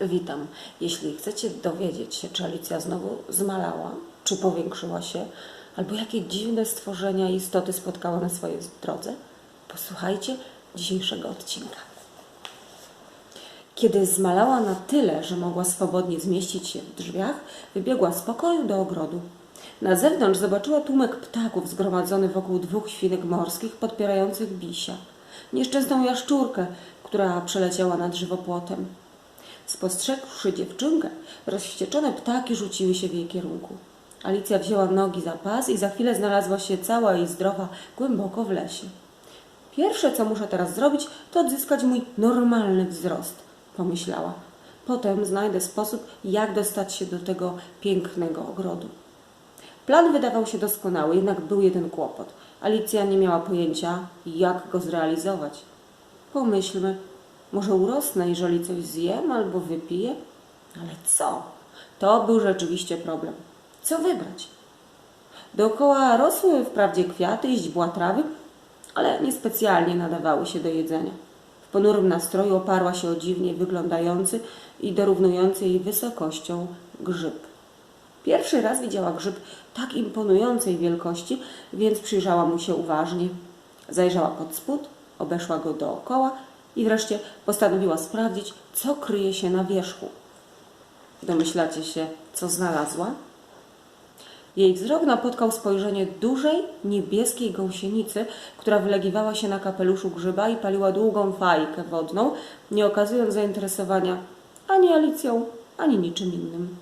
Witam. Jeśli chcecie dowiedzieć się, czy Alicja znowu zmalała, czy powiększyła się, albo jakie dziwne stworzenia i istoty spotkała na swojej drodze, posłuchajcie dzisiejszego odcinka. Kiedy zmalała na tyle, że mogła swobodnie zmieścić się w drzwiach, wybiegła z pokoju do ogrodu. Na zewnątrz zobaczyła tłumek ptaków zgromadzony wokół dwóch świnek morskich podpierających bisia. Nieszczęsną jaszczurkę, która przeleciała nad żywopłotem. Spostrzegłszy dziewczynkę, rozwścieczone ptaki rzuciły się w jej kierunku. Alicja wzięła nogi za pas i za chwilę znalazła się cała i zdrowa głęboko w lesie. Pierwsze, co muszę teraz zrobić, to odzyskać mój normalny wzrost, pomyślała. Potem znajdę sposób, jak dostać się do tego pięknego ogrodu. Plan wydawał się doskonały, jednak był jeden kłopot. Alicja nie miała pojęcia, jak go zrealizować. Pomyślmy, może urosnę, jeżeli coś zjem albo wypiję? Ale co? To był rzeczywiście problem. Co wybrać? Dookoła rosły wprawdzie kwiaty i źdźbła trawy, ale niespecjalnie nadawały się do jedzenia. W ponurym nastroju oparła się o dziwnie wyglądający i dorównujący jej wysokością grzyb. Pierwszy raz widziała grzyb tak imponującej wielkości, więc przyjrzała mu się uważnie. Zajrzała pod spód, obeszła go dookoła i wreszcie postanowiła sprawdzić, co kryje się na wierzchu. Domyślacie się, co znalazła? Jej wzrok napotkał spojrzenie dużej, niebieskiej gąsienicy, która wylegiwała się na kapeluszu grzyba i paliła długą fajkę wodną, nie okazując zainteresowania ani Alicją, ani niczym innym.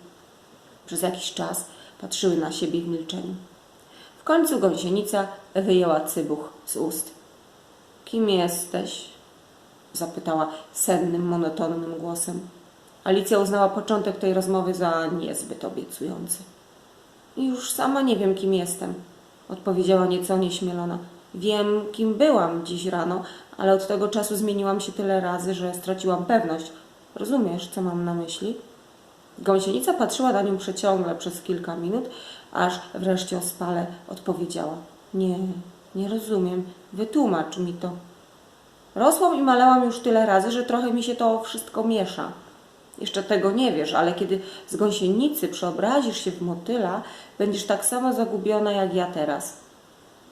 Przez jakiś czas patrzyły na siebie w milczeniu. W końcu gąsienica wyjęła cybuch z ust. Kim jesteś? Zapytała sennym, monotonnym głosem. Alicja uznała początek tej rozmowy za niezbyt obiecujący. Już sama nie wiem, kim jestem, odpowiedziała nieco nieśmielona. Wiem, kim byłam dziś rano, ale od tego czasu zmieniłam się tyle razy, że straciłam pewność. Rozumiesz, co mam na myśli? Gąsienica patrzyła na nią przeciągle przez kilka minut, aż wreszcie ospale odpowiedziała. Nie, nie rozumiem. Wytłumacz mi to. Rosłam i malałam już tyle razy, że trochę mi się to wszystko miesza. Jeszcze tego nie wiesz, ale kiedy z gąsienicy przeobrazisz się w motyla, będziesz tak samo zagubiona jak ja teraz.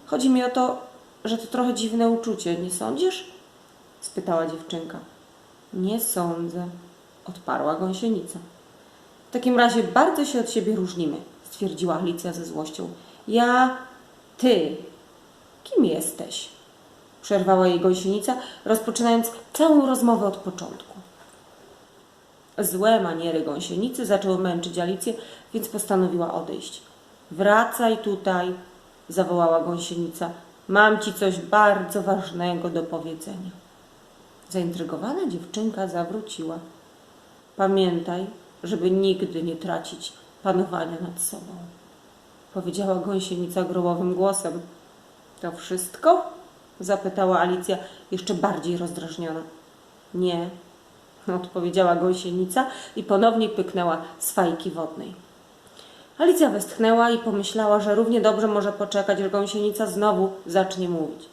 Chodzi mi o to, że to trochę dziwne uczucie, nie sądzisz? spytała dziewczynka. Nie sądzę, odparła gąsienica. W takim razie bardzo się od siebie różnimy, stwierdziła Alicja ze złością. Ja, ty, kim jesteś? Przerwała jej gąsienica, rozpoczynając całą rozmowę od początku. Złe maniery gąsienicy zaczęły męczyć Alicję, więc postanowiła odejść. Wracaj tutaj, zawołała gąsienica. Mam ci coś bardzo ważnego do powiedzenia. Zaintrygowana dziewczynka zawróciła. Pamiętaj, żeby nigdy nie tracić panowania nad sobą, powiedziała gąsienica grobowym głosem. To wszystko? Zapytała Alicja, jeszcze bardziej rozdrażniona. Nie, odpowiedziała gąsienica i ponownie pyknęła z fajki wodnej. Alicja westchnęła i pomyślała, że równie dobrze może poczekać, że gąsienica znowu zacznie mówić.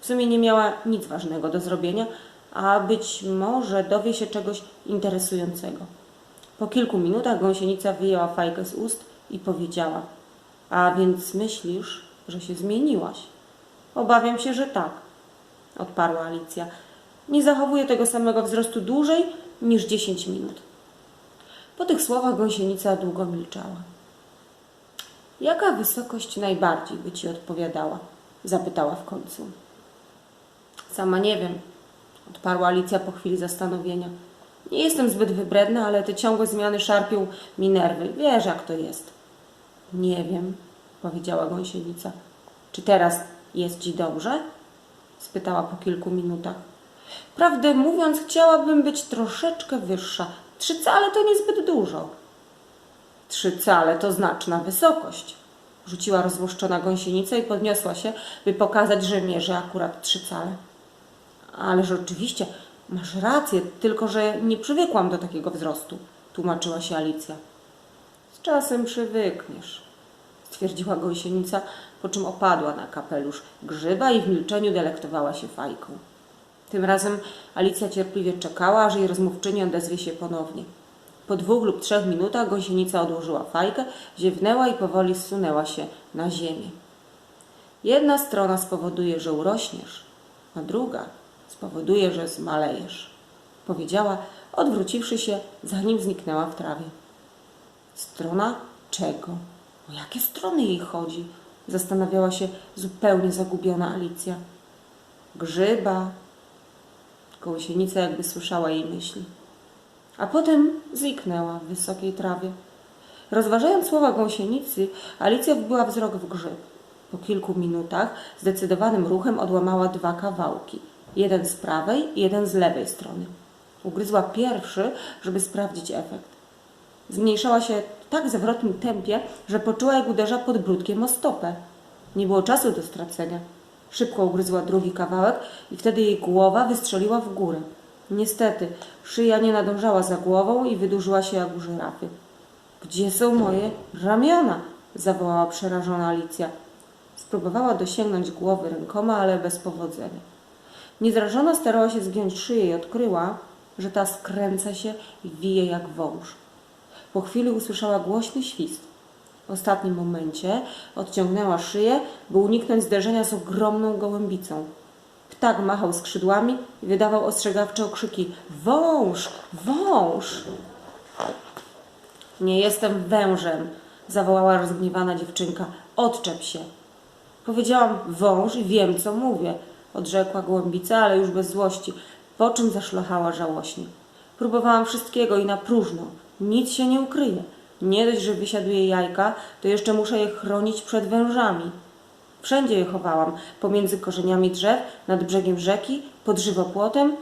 W sumie nie miała nic ważnego do zrobienia, a być może dowie się czegoś interesującego. Po kilku minutach gąsienica wyjęła fajkę z ust i powiedziała: A więc myślisz, że się zmieniłaś? Obawiam się, że tak, odparła Alicja. Nie zachowuję tego samego wzrostu dłużej niż 10 minut. Po tych słowach gąsienica długo milczała. Jaka wysokość najbardziej by ci odpowiadała? zapytała w końcu. Sama nie wiem, odparła Alicja po chwili zastanowienia. Nie jestem zbyt wybredna, ale te ciągłe zmiany szarpią mi nerwy. Wiesz, jak to jest. Nie wiem, powiedziała gąsienica. Czy teraz jest ci dobrze? spytała po kilku minutach. Prawdę mówiąc, chciałabym być troszeczkę wyższa. Trzy cale to niezbyt dużo. Trzy cale to znaczna wysokość. Rzuciła rozłoszczona gąsienica i podniosła się, by pokazać, że mierzy akurat trzy cale. Ale rzeczywiście, masz rację, tylko że nie przywykłam do takiego wzrostu, tłumaczyła się Alicja. Z czasem przywykniesz, stwierdziła gąsienica, po czym opadła na kapelusz grzyba i w milczeniu delektowała się fajką. Tym razem Alicja cierpliwie czekała, aż jej rozmówczyni odezwie się ponownie. Po dwóch lub trzech minutach gąsienica odłożyła fajkę, ziewnęła i powoli zsunęła się na ziemię. Jedna strona spowoduje, że urośniesz, a druga spowoduje, że zmalejesz, powiedziała, odwróciwszy się, zanim zniknęła w trawie. Strona czego? O jakie strony jej chodzi? Zastanawiała się zupełnie zagubiona Alicja. Grzyba. Gąsienica jakby słyszała jej myśli. A potem zniknęła w wysokiej trawie. Rozważając słowa gąsienicy, Alicja wbiła wzrok w grzyb. Po kilku minutach zdecydowanym ruchem odłamała dwa kawałki. Jeden z prawej, jeden z lewej strony. Ugryzła pierwszy, żeby sprawdzić efekt. Zmniejszała się w tak zawrotnym tempie, że poczuła, jak uderza pod brudkiem o stopę. Nie było czasu do stracenia. Szybko ugryzła drugi kawałek i wtedy jej głowa wystrzeliła w górę. Niestety, szyja nie nadążała za głową i wydłużyła się jak u żyrafy. Gdzie są moje ramiona? zawołała przerażona Alicja. Spróbowała dosięgnąć głowy rękoma, ale bez powodzenia. Niezrażona starała się zgiąć szyję i odkryła, że ta skręca się i wije jak wąż. Po chwili usłyszała głośny świst. W ostatnim momencie odciągnęła szyję, by uniknąć zderzenia z ogromną gołębicą. Ptak machał skrzydłami i wydawał ostrzegawcze okrzyki: Wąż! Wąż! Nie jestem wężem, zawołała rozgniewana dziewczynka. Odczep się. Powiedziałam wąż i wiem, co mówię, odrzekła gołębica, ale już bez złości, po czym zaszlochała żałośnie. Próbowałam wszystkiego i na próżno. Nic się nie ukryje. Nie dość, że wysiaduję jajka, to jeszcze muszę je chronić przed wężami. Wszędzie je chowałam, pomiędzy korzeniami drzew, nad brzegiem rzeki, pod żywopłotem.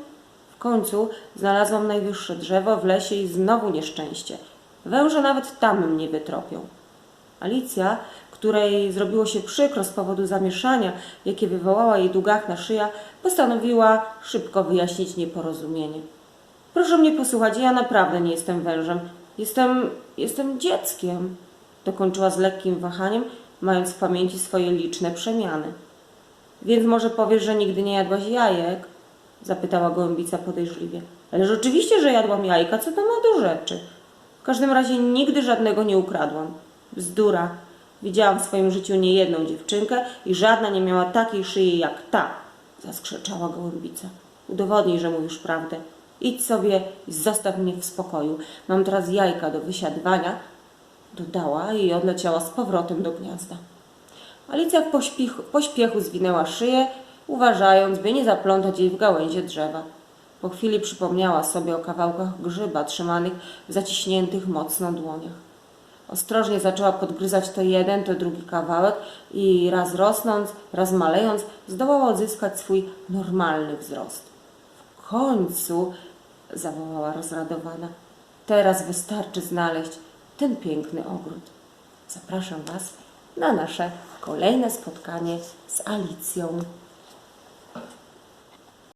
W końcu znalazłam najwyższe drzewo w lesie i znowu nieszczęście. Węże nawet tam mnie wytropią. Alicja, której zrobiło się przykro z powodu zamieszania, jakie wywołała jej długachna szyja, postanowiła szybko wyjaśnić nieporozumienie. Proszę mnie posłuchać, ja naprawdę nie jestem wężem. Jestem, jestem dzieckiem. Dokończyła z lekkim wahaniem, mając w pamięci swoje liczne przemiany. Więc może powiesz, że nigdy nie jadłaś jajek? Zapytała gołębica podejrzliwie. Ale rzeczywiście, że jadłam jajka, co to ma do rzeczy? W każdym razie nigdy żadnego nie ukradłam. Bzdura. Widziałam w swoim życiu niejedną dziewczynkę i żadna nie miała takiej szyi jak ta, zaskrzeczała gołębica. Udowodnij, że mówisz prawdę. Idź sobie i zostaw mnie w spokoju. Mam teraz jajka do wysiadywania, dodała i odleciała z powrotem do gniazda. Alicja w pośpiechu, pośpiechu zwinęła szyję, uważając, by nie zaplątać jej w gałęzie drzewa. Po chwili przypomniała sobie o kawałkach grzyba trzymanych w zaciśniętych mocno dłoniach. Ostrożnie zaczęła podgryzać to jeden, to drugi kawałek i raz rosnąc, raz malejąc, zdołała odzyskać swój normalny wzrost. Końcu, zawołała rozradowana, teraz wystarczy znaleźć ten piękny ogród. Zapraszam Was na nasze kolejne spotkanie z Alicją.